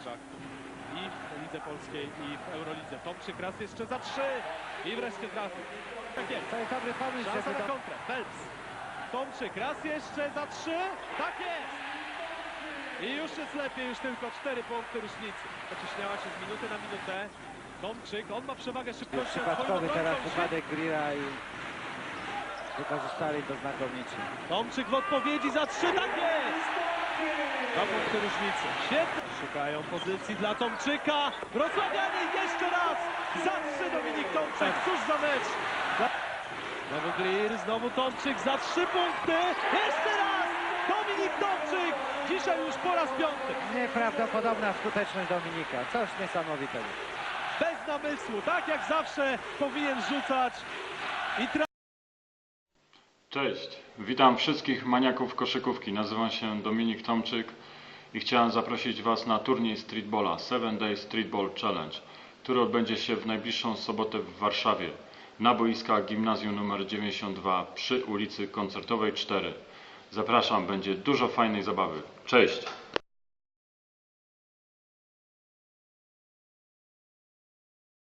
meczach. I w Lidze Polskiej, i w Eurolidze. Tomczyk raz jeszcze za trzy. I wreszcie trafił. Tak jest. Jest dobry pomysł, Szansa na kontrę. Phelps. Tomczyk raz jeszcze za trzy. Tak jest. I już jest lepiej, już tylko cztery punkty różnicy. Pociśniała się z minuty na minutę. Tomczyk, on ma przewagę szybkości. przypadkowy teraz wypadek Grilla i wykorzystali to znakomicie. Tomczyk w odpowiedzi za trzy, tak jest! Punkty różnicy. Świetnie. Szukają pozycji dla Tomczyka. Wrocławianie jeszcze raz! Za trzy Dominik Tomczyk. Cóż za mecz! Znowu Glir, znowu Tomczyk za trzy punkty. Jeszcze raz! Dominik Tomczyk! Dzisiaj już po raz piąty. Nieprawdopodobna skuteczność Dominika. Coś niesamowitego. Bez namysłu, tak jak zawsze powinien rzucać. I tra- Cześć, witam wszystkich maniaków koszykówki. Nazywam się Dominik Tomczyk i chciałem zaprosić Was na turniej streetballa 7 Day Streetball Challenge, który odbędzie się w najbliższą sobotę w Warszawie na boiskach gimnazjum nr 92 przy ulicy Koncertowej 4. Zapraszam, będzie dużo fajnej zabawy. Cześć!